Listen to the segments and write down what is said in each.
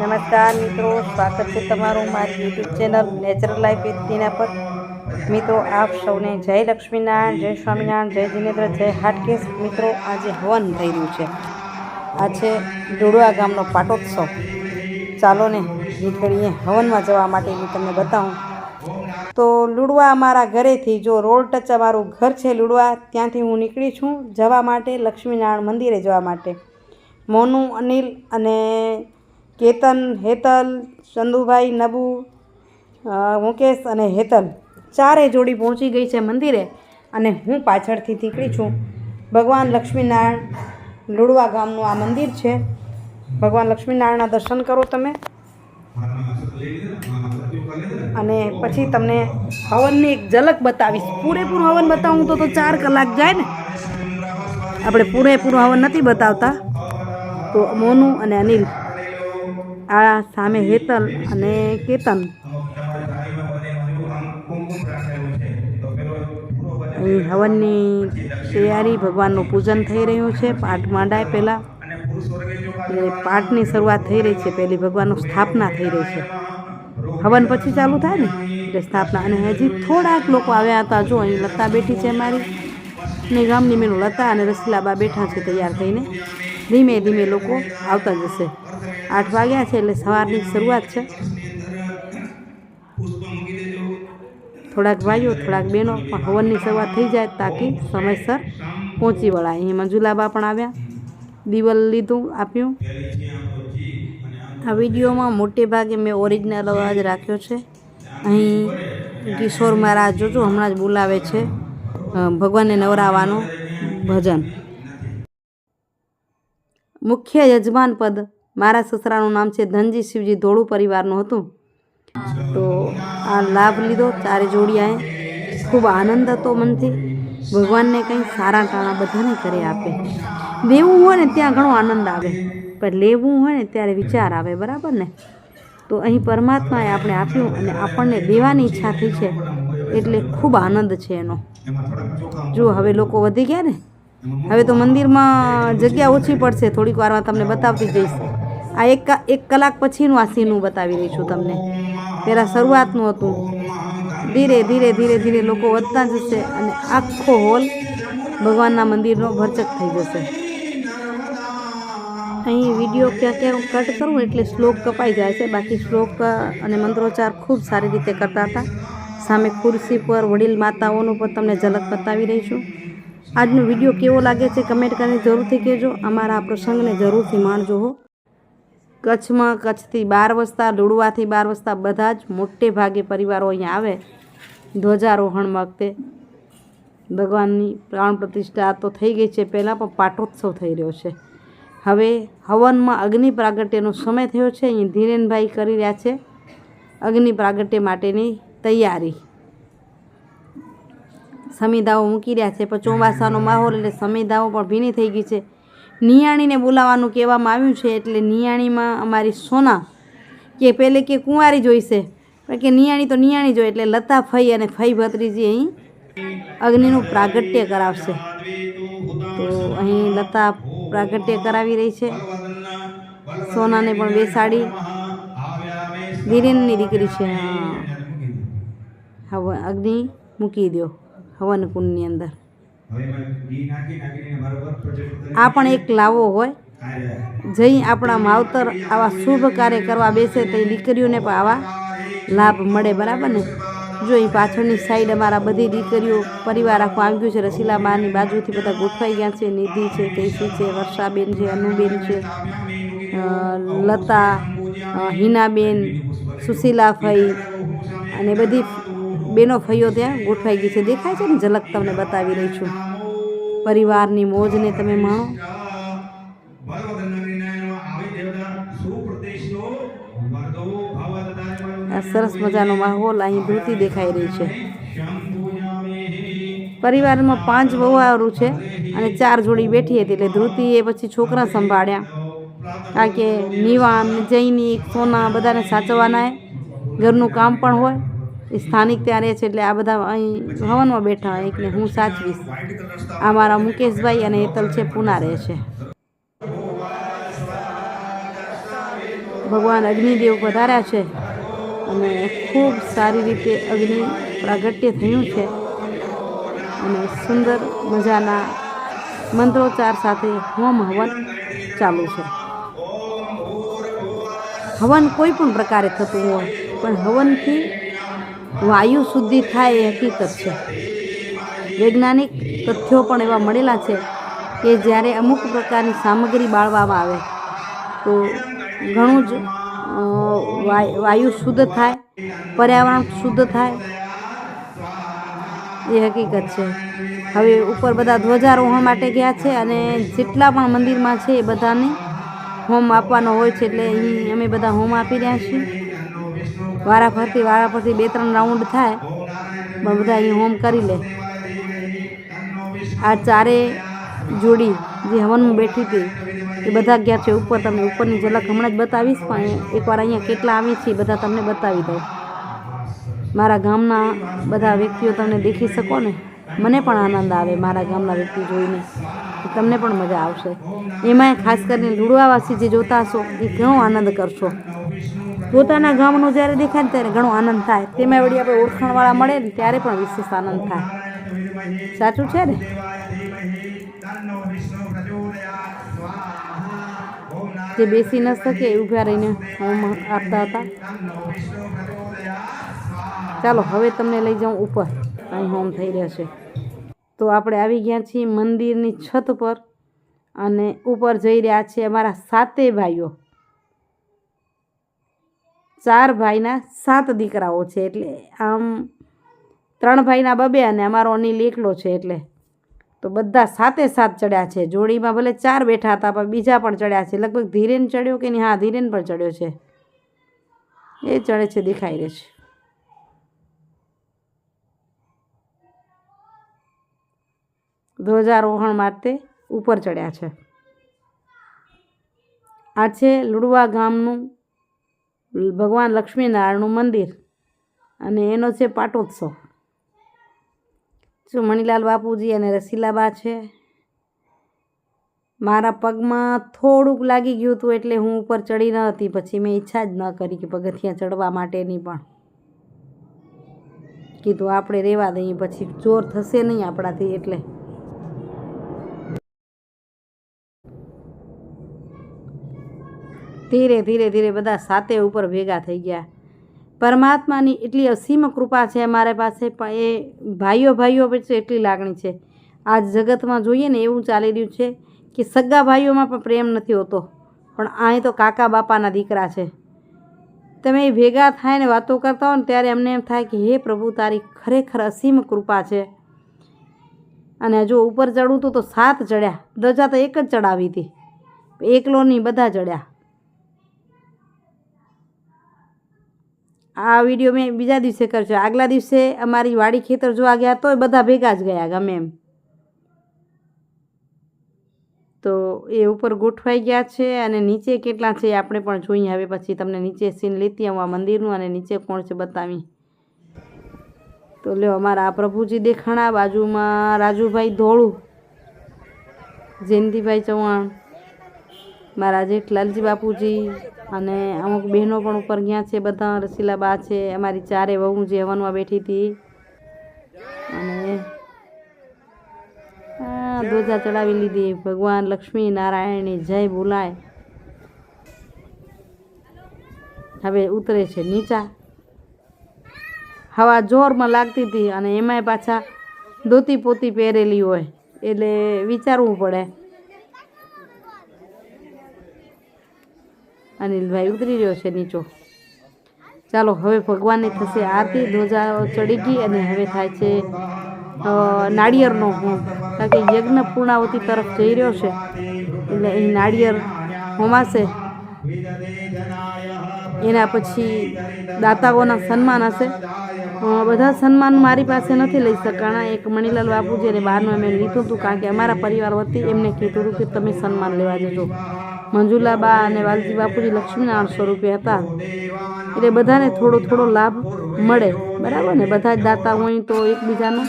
નમસ્કાર મિત્રો, સ્વાગત છે તમારું મારી YouTube channel natural life with પર. મિત્રો, આપ સૌને જય લક્ષ્મીનારાયણ, જય સ્વામિનારાયણ, જય જિનેન્દ્ર, જય હાટકેશ. મિત્રો, આજે હવન થઈ રહ્યું છે. આ છે ડોડવા ગામનો પાટોત્સવ. ચાલો ને નીકળીએ હવનમાં જવા માટે, હું તમને બતાવું. તો લુડવા અમારા ઘરેથી, જો રોડ ટચ અમારું ઘર છે લુડવા, ત્યાંથી હું નીકળી છું જવા માટે, લક્ષ્મીનારાયણ મંદિરે જવા માટે. મોનુ, અનિલ અને કેતન, હેતલ, ચંદુભાઈ, નબુ મુકેશ અને હેતલ ચારે જોડી પહોંચી ગઈ છે મંદિરે અને હું પાછળથી નીકળી છું. ભગવાન લક્ષ્મીનારાયણ લુડવા ગામનું આ મંદિર છે. ભગવાન લક્ષ્મીનારાયણના દર્શન કરો તમે. અને પછી તમને હવનની એક ઝલક બતાવીશ. પૂરેપૂરું હવન બતાવું તો તો ચાર કલાક જાય ને. આપણે પૂરેપૂરું હવન નથી બતાવતા. તો મોનુ અને અનિલ આ સામે હેતલ અને કેતન. અહીં હવનની તૈયારી, ભગવાનનું પૂજન થઈ રહ્યું છે. પાઠ માંડાય પહેલાં. એટલે પાઠની શરૂઆત થઈ રહી છે. પહેલી ભગવાનનું સ્થાપના થઈ રહી છે. હવન પછી ચાલુ થાય ને? એટલે સ્થાપના. અને હજી થોડાક લોકો આવ્યા હતા. જો, અહીં લતા બેઠી છે મારી. ને ગામની મેનું લતા અને રસીલાબા બેઠા છે તૈયાર થઈને. ધીમે ધીમે લોકો આવતા જશે. આઠ વાગ્યા છે એટલે સવારની શરૂઆત છે. થોડાક ભાઈઓ થોડાક બહેનો પણ હવનની શરૂઆત થઈ જાય તાકી સમયસર પહોંચી વળાય. અહીં મંજુલાબા પણ આવ્યા. દિવલ લીધું, આપ્યું. આ વિડીયોમાં મોટે ભાગે મેં ઓરિજિનલ અવાજ રાખ્યો છે. અહીં કિશોર મહારાજ જોજો, હમણાં જ બોલાવે છે ભગવાનને નવરાવાનું ભજન. મુખ્ય યજમાન પદ મારા સસરાનું નામ છે ધનજી શિવજી ધોળું પરિવારનું હતું. તો આ લાભ લીધો, ચારે જોડિયાએ. ખૂબ આનંદ હતો મનથી. ભગવાનને કંઈ સારા ટાણા બધાને કરી આપે. દેવું હોય ને ત્યાં ઘણો આનંદ આવે. પણ લેવું હોય ને ત્યારે વિચાર આવે, બરાબર ને? તો અહીં પરમાત્માએ આપણે આપ્યું અને આપણને દેવાની ઈચ્છા થઈ છે. એટલે ખૂબ આનંદ છે એનો. જો હવે લોકો વધી ગયા ને? હવે તો મંદિરમાં જગ્યા ઓછી પડશે. થોડીક વારમાં તમને બતાવતી જઈશ. આ એક એક કલાક પછીનું આ સીનું બતાવી રહી તમને. પહેલાં શરૂઆતનું હતું. ધીરે ધીરે ધીરે ધીરે લોકો વધતા જશે અને આખો હોલ ભગવાનના મંદિરનો ભરચક થઈ જશે. અહીં વીડિયો ક્યાં ક્યાં કટ કરું એટલે શ્લોક કપાઈ જાય છે. બાકી શ્લોક અને મંત્રોચ્ચાર ખૂબ સારી રીતે કરતા હતા. સામે ખુરશી પર વડીલ માતાઓનું પણ તમને ઝલક બતાવી રહી છું. આજનો વીડિયો કેવો લાગે છે કમેન્ટ કરીને જરૂરથી કહેજો. અમારા આ પ્રસંગને જરૂરથી માણજો હો. કચ્છમાં કચ્છથી બાર વસ્તા, લુડવાથી બાર વસ્તા બધા જ મોટે ભાગે પરિવારો અહીંયા આવે. ધ્વજારોહણ વખતે ભગવાનની પ્રાણ પ્રતિષ્ઠા તો થઈ ગઈ છે પહેલાં, પણ પાટોત્સવ થઈ રહ્યો છે. હવે હવનમાં અગ્નિ પ્રાગટ્યનો સમય થયો છે. અહીં ધીરેનભાઈ કરી રહ્યા છે અગ્નિ પ્રાગટ્ય માટેની તૈયારી. સમિધાઓ મૂકી રહ્યા છે, પણ ચોમાસાનો માહોલ એટલે સમિધાઓ પણ ભીની થઈ ગઈ છે. નિયાણીને બોલાવવાનું કહેવામાં આવ્યું છે એટલે નિયાણીમાં અમારી સોના કે પહેલે કે કુંવારી જોઈશે. કે નિયાણી તો નિયાણી જોઈએ એટલે લતા ફઈ અને ફઈ ભત્રીજી અહીં અગ્નિનું પ્રાગટ્ય કરાવશે. તો અહીં લતા પ્રાગટ્ય કરાવી રહી છે. સોનાને પણ બેસાડી ધીરેનની દીકરી છે. હા. હવન અગ્નિ મૂકી દો હવન કુંડની અંદર. આ પણ એક લાવો હોય. જઈ આપણા માવતર આવા શુભ કાર્ય કરવા બેસે તો દીકરીઓને પણ આવા લાભ મળે બરાબર ને? જો એ પાછળની સાઈડ અમારા બધી દીકરીઓ પરિવાર આખું આવી ગયું છે રસીલાબાની બાજુથી બધા ગોઠવાઈ ગયા છે નિધિ છે કેસી છે વર્ષાબેન છે અનુબેન છે લતા હિનાબેન સુશીલાફઈ અને બધી બેનો ફઈઓ ત્યાં ગોઠવાઈ ગઈ છે. દેખાય છે ને? ઝલક તમને બતાવી રહી છું. પરિવારની મોજને તમે માણો. આ સરસ મજાનો માહોલ અહીં ધૂતી દેખાઈ રહી છે. પરિવારમાં પાંચ વહુવારું છે અને ચાર જોડી બેઠી હતી એટલે ધ્રુતિએ પછી છોકરા સંભાળ્યા. કારણ કે નિવાન, જૈનિક, સોના બધાને સાચવવાના ઘરનું કામ પણ હોય. એ સ્થાનિક ત્યાં રહે છે એટલે આ બધા અહીં હવનમાં બેઠા હોય એટલે હું સાચવીશ. આ મારા મુકેશભાઈ અને હેતલ છે, પૂના રહે છે. ભગવાન અગ્નિદેવ પધાર્યા છે અને ખૂબ સારી રીતે અગ્નિ પ્રાગટ્ય થયું છે અને સુંદર મજાના મંત્રોચ્ચાર સાથે હોમ હવન ચાલુ છે. હવન કોઈ પણ પ્રકારે થતું હોય, પણ હવનથી વાયુ શુદ્ધિ થાય એ હકીકત છે. વૈજ્ઞાનિક તથ્યો પણ એવા મળેલા છે કે જ્યારે અમુક પ્રકારની સામગ્રી બાળવામાં આવે, તો ઘણું જ વાય- શુદ્ધ થાય, પર્યાવરણ શુદ્ધ થાય, એ હકીકત છે. હવે ઉપર બધા ધ્વજારોહણ માટે ગયા છે અને જેટલા પણ મંદિરમાં છે એ બધાને હોમ આપવાનો હોય છે એટલે અહીં અમે બધા હોમ આપી રહ્યા છીએ. વારા ફરતી વારા ફરતી બે, ત્રણ રાઉન્ડ થાય. પણ બધા અહીં હોમ કરી લે. આ ચારે જોડી જે હવનમાં બેઠી હતી, એ બધા ગયા છે ઉપર. તમને ઉપરની ઝલક હમણાં જ બતાવીશ, પણ એકવાર અહીંયા કેટલા આવી છે બધા તમને બતાવી દઉં. મારા ગામના બધા વ્યક્તિઓ તમને દેખી શકો ને? મને પણ આનંદ આવે મારા ગામના વ્યક્તિ જોઈને. તમને પણ મજા આવશે. એમાંય ખાસ કરીને લુડવાવાસી જે જોતા હશો, એ ઘણો આનંદ કરશો. પોતાના ગામનું જ્યારે દેખાય ને ત્યારે ઘણો આનંદ થાય. તેમાં વળી આપણે ઓળખાણવાળા મળે ને ત્યારે પણ વિશેષ આનંદ થાય. સાચું છે ને? જે બેસી ન શકે ઊભા રહીને હોમ આપતા હતા. ચાલો, હવે તમને લઈ જાઉં ઉપર. અહીં હોમ થઈ રહ્યો છે. તો આપણે આવી ગયા છીએ મંદિરની છત પર અને ઉપર જઈ રહ્યા છે અમારા સાતે ભાઈઓ. ચાર ભાઈના સાત દીકરાઓ છે એટલે આમ ત્રણ ભાઈના બબે અને અમારો અનિલ એકલો છે એટલે તો બધા સાતે સાત ચડ્યા છે. જોડીમાં ભલે ચાર બેઠા હતા, પણ બીજા પણ ચડ્યા છે. લગભગ ધીરેન ચડ્યો કે નહીં? હા, ધીરેન પણ ચડ્યો છે. એ ચડે છે, દેખાઈ રહે છે. ધ્વજારોહણ માટે ઉપર ચડ્યા છે. આ છે લુડવા ગામનું ભગવાન લક્ષ્મીનારાયણનું મંદિર અને એનો છે પાટોત્સવ. જો મણીલાલ બાપુજી અને રસીલાબા છે? મારા પગમાં થોડુંક લાગી ગયું હતું એટલે હું ઉપર ચડી ન હતી. પછી મેં ઈચ્છા જ ન કરી કે પગથિયાં ચડવા માટેની પણ. કીધું, આપણે રહેવા દઈએ, પછી જોર થશે નહીં આપણાથી એટલે. ધીરે ધીરે ધીરે બધા સાતે ઉપર ભેગા થઈ ગયા. પરમાત્માની એટલી અસીમ કૃપા છે અમારા પાસે, પણ એ ભાઈઓ ભાઈઓ પછી એટલી લાગણી છે. આજ જગતમાં જોઈએ ને એવું ચાલી રહ્યું છે કે સગા ભાઈઓમાં પણ પ્રેમ નથી હોતો, પણ અહીં તો કાકા બાપાના દીકરા છે. તમે ભેગા થાય ને વાતો કરતા હો ને ત્યારે અમને એમ થાય કે હે પ્રભુ, તારી ખરેખર અસીમ કૃપા છે. અને જો ઉપર હતું તો સાત ચડ્યા દજા તો એક જ ચડાવી હતી. એકલો નહીં બધા ચડ્યા. આ વીડિયો મેં બીજા દિવસે કરજો. આગલા દિવસે અમારી વાડી ખેતર જોવા ગયા તોય બધા ભેગા જ ગયા ગમે એમ. તો એ ઉપર ગોઠવાઈ ગયા છે અને નીચે કેટલા છે આપણે પણ જોઈએ હવે પછી તમને નીચે સીન લેતી આવું, આ મંદિરનું અને નીચે કોણ છે બતાવી. તો લ્યો, અમારા આ પ્રભુજી દેખાણા, બાજુમાં રાજુભાઈ ધોળું, જયંતિભાઈ ચૌહાણ. મારા જેઠલાલજી બાપુજી અને અમુક બહેનો પણ ઉપર ગયા છે, બધા રસીલા બા છે, અમારી ચારે વહુ જે હવનમાં બેઠી હતી. અને ધ્વજા ચડાવી લીધી. ભગવાન લક્ષ્મી નારાયણની જય બોલાય હવે ઉતરે છે નીચા. હવા જોરમાં લાગતી હતી અને એમાંય પાછા ધોતી પોતી પહેરેલી હોય. એટલે વિચારવું પડે. અનિલભાઈ ઉતરી રહ્યો છે નીચો. ચાલો, હવે ભગવાનની થશે આરતી. ધ્વજા ચડી ગઈ અને હવે થાય છે નાળિયેરનો હોમ. કારણ કે યજ્ઞ પૂર્ણાવતી તરફ જઈ રહ્યો છે. એટલે અહીં નાળિયેર હોમાશે. એના પછી દાતાઓના સન્માન હશે. બધા સન્માન મારી પાસે નથી લઈ શકાણા. એક મણીલાલ બાપુ જેને બહારનું અમે લીધું હતું. કારણ કે અમારા પરિવાર વતી એમને કીધું હતું કે તમે સન્માન લેવા જજો. મંજુલાબા અને વાલજી બાપુજી લક્ષ્મીનારાયણ સ્વરૂપે હતા. એટલે બધાને થોડો થોડો લાભ મળે. બરાબર ને? બધા જ દાતા હોય તો એકબીજાનો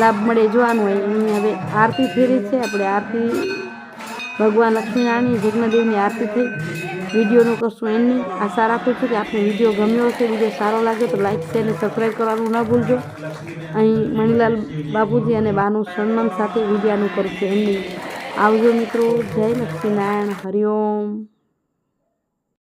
લાભ મળે, જોવાનું હોય. એની હવે આરતી રહી છે. આપણે આરતી, ભગવાન લક્ષ્મીનારાયણની જગ્નદેવની આરતી થઈ. વિડીયોનું કરશું એમની આશા રાખું છું કે આપને વીડિયો ગમ્યો હશે, વીડિયો સારો લાગે તો લાઈક શેર અને સબસ્ક્રાઈબ કરવાનું ન ભૂલજો. અહીં મણીલાલ બાપુજી અને બાનું સન્માન સાથે વિડીયાનું કરશું એમની આવજો મિત્રો. જય લક્ષ્મીનારાયણ. હરિઓમ